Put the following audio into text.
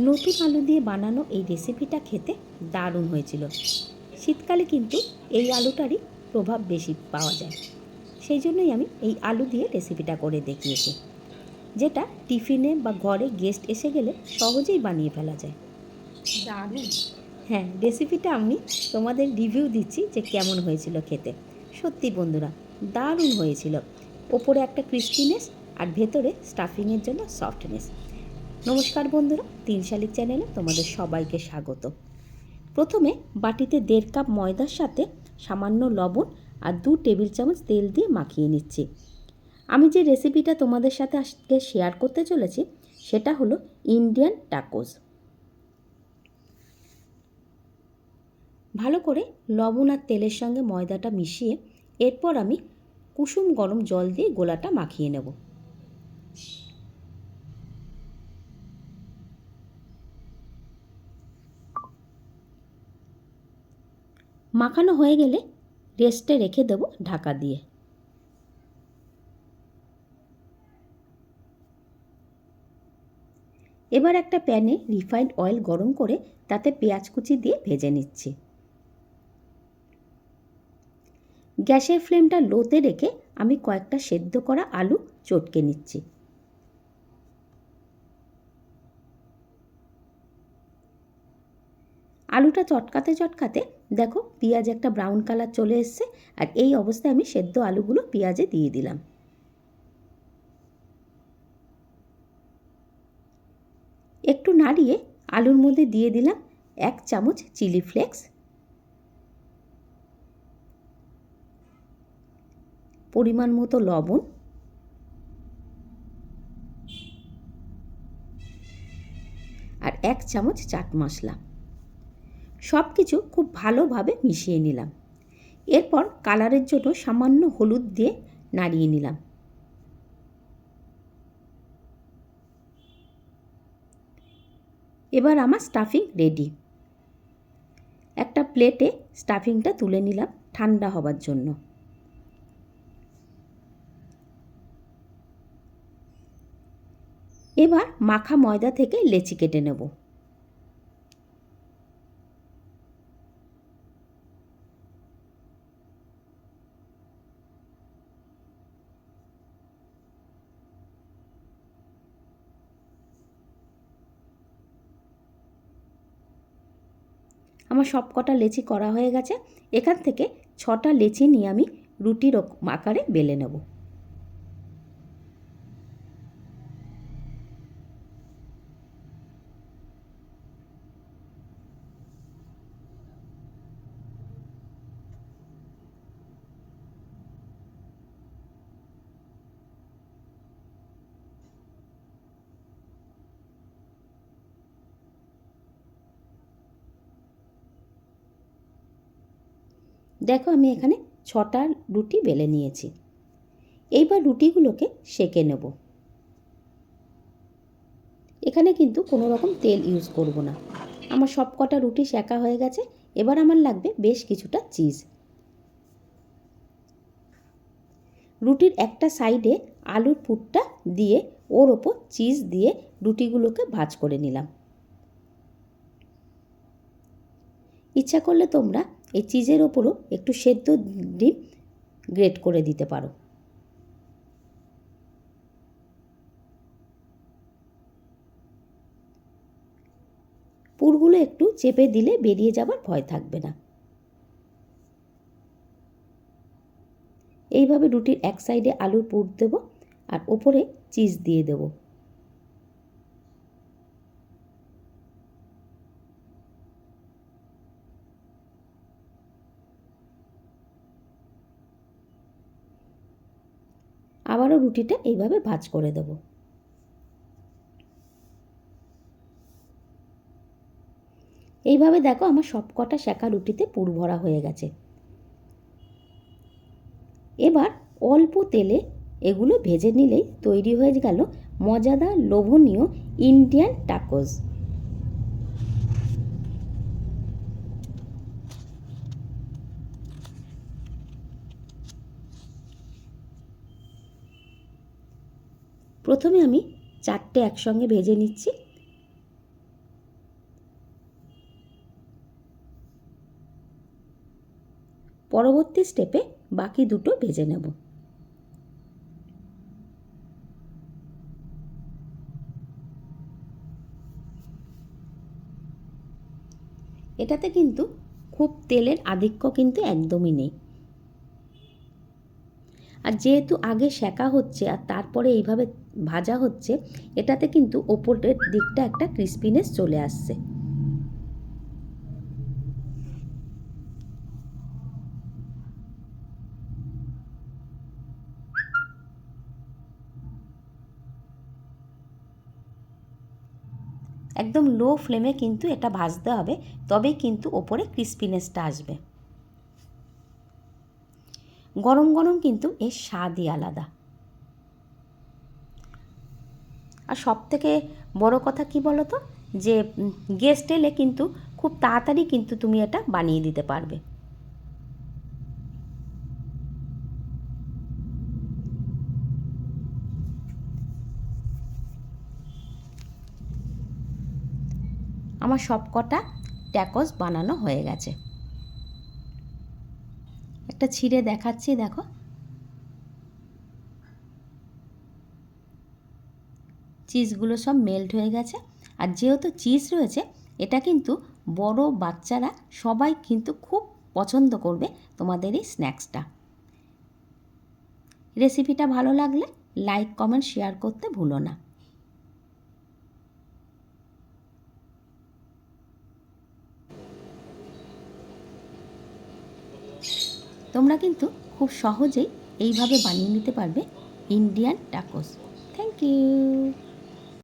নতুন আলু দিয়ে বানানো এই রেসিপিটা খেতে দারুণ হয়েছিল। শীতকালে কিন্তু এই আলুটারই প্রভাব বেশি পাওয়া যায়। সেই জন্যই আমি এই আলু দিয়ে রেসিপিটা করে দেখিয়েছি যেটা টিফিনে বা ঘরে গেস্ট এসে গেলে সহজেই বানিয়ে ফেলা যায়। দারুণ। হ্যাঁ রেসিপিটা আমি তোমাদের রিভিউ দিচ্ছি যে কেমন হয়েছিল খেতে। সত্যি বন্ধুরা দারুণ হয়েছিল। ওপরে একটা ক্রিস্পিনেস আর ভেতরে স্টাফিংয়ের জন্য সফটনেস নমস্কার বন্ধুরা, তিন শালিক চ্যানেলে তোমাদের সবাইকে স্বাগত। প্রথমে বাটিতে দেড় কাপ ময়দার সাথে সামান্য লবণ আর দু টেবিল চামচ তেল দিয়ে মাখিয়ে নিচ্ছি। আমি যে রেসিপিটা তোমাদের সাথে আজকে শেয়ার করতে চলেছি, সেটা হলো ইন্ডিয়ান টাকোস। ভালো করে লবণ আর তেলের সঙ্গে ময়দাটা মিশিয়ে এরপর আমি কুসুম গরম জল দিয়ে গোলাটা মাখিয়ে নেব। মাখানো হয়ে গেলে রেস্টে রেখে দেব ঢাকা দিয়ে। এবার একটা প্যানে রিফাইন্ড অয়েল গরম করে তাতে পেঁয়াজ কুচি দিয়ে ভেজে নিচ্ছি। গ্যাসের ফ্লেমটা লোতে রেখে আমি কয়েকটা সেদ্ধ করা আলু চটকে নিচ্ছি। আলুটা চটকাতে চটকাতে দেখো পেঁয়াজ একটা ব্রাউন কালার চলে এসছে আর এই অবস্থায় আমি সেদ্ধ আলুগুলো পেঁয়াজে দিয়ে দিলাম। একটু নাড়িয়ে আলুর মধ্যে দিয়ে দিলাম এক চামচ চিলি ফ্লেক্স পরিমাণ মতো লবণ। আর এক চামচ চাট মশলা। সব কিছু খুব ভালোভাবে মিশিয়ে নিলাম। এরপর কালারের জন্য সামান্য হলুদ দিয়ে নাড়িয়ে নিলাম। এবার আমার স্টাফিং রেডি একটা প্লেটে স্টাফিংটা তুলে নিলাম ঠান্ডা হবার জন্য। এবার মাখা ময়দা থেকে লেচি কেটে নেব। আমার সব কটা লেচি করা হয়ে গেছে। এখান থেকে ছটা লেচি নিয়ে আমি রুটির আকারে বেলে নেব। দেখো আমি এখানে ছটা রুটি বেলে নিয়েছি। এইবার রুটিগুলোকে সেকে নেব। এখানে কিন্তু কোনো রকম তেল ইউজ করব না। আমার সব কটা রুটি সেকা হয়ে গেছে, এবার আমার লাগবে বেশ কিছুটা চিজ রুটির একটা সাইডে আলুর পুরটা দিয়ে ওর ওপর চিজ দিয়ে রুটিগুলোকে ভাজ করে নিলাম। ইচ্ছা করলে তোমরা এই চিজের ওপরও একটু সেদ্ধ ডিম গ্রেট করে দিতে পারো। পুরগুলো একটু চেপে দিলে বেরিয়ে যাবার ভয় থাকবে না। এইভাবে রুটির এক সাইডে আলুর পুর দেব আর ওপরে চিজ দিয়ে দেবো। আবারও রুটিটা এইভাবে ভাজ করে দেব। এইভাবে দেখো আমার সব কটা শেখা রুটিতে পুর ভরা হয়ে গেছে। এবার অল্প তেলে এগুলো ভেজে নিলেই তৈরি হয়ে গেল মজাদার লোভনীয় ইন্ডিয়ান টাকোস প্রথমে আমি চারটে একসঙ্গে ভেজে নিচ্ছি। পরবর্তী স্টেপে বাকি দুটো ভেজে নেব। এটাতে কিন্তু খুব তেলের আধিক্য কিন্তু একদমই নেই। আর যেহেতু আগে সেকা হচ্ছে আর তারপরে এইভাবে ভাজা হচ্ছে, এটাতে কিন্তু ওপরের দিকটা একটা ক্রিস্পিনেস চলে আসছে। একদম লো ফ্লেমে কিন্তু এটা ভাজতে হবে, তবেই কিন্তু ওপরে ক্রিস্পিনেসটা আসবে। গরম গরম কিন্তু এর স্বাদই আলাদা। আর সব থেকে বড় কথা কি বলো তো যে গেস্ট এলে কিন্তু খুব তাড়াতাড়ি কিন্তু তুমি এটা বানিয়ে দিতে পারবে। আমার সব কটা ট্যাকস বানানো হয়ে গেছে। একটা ছিঁড়ে দেখাচ্ছি, দেখো। চিজগুলো সব মেল্ট হয়ে গেছে। আর যেহেতু চিজ রয়েছে, এটা কিন্তু বড় বাচ্চারা সবাই কিন্তু খুব পছন্দ করবে তোমাদের এই স্ন্যাক্সটা। রেসিপিটা ভালো লাগলে লাইক, কমেন্ট, শেয়ার করতে ভুলো না। তোমরা কিন্তু খুব সহজেই এইভাবে বানিয়ে নিতে পারবে ইন্ডিয়ান টাকোস থ্যাংক ইউ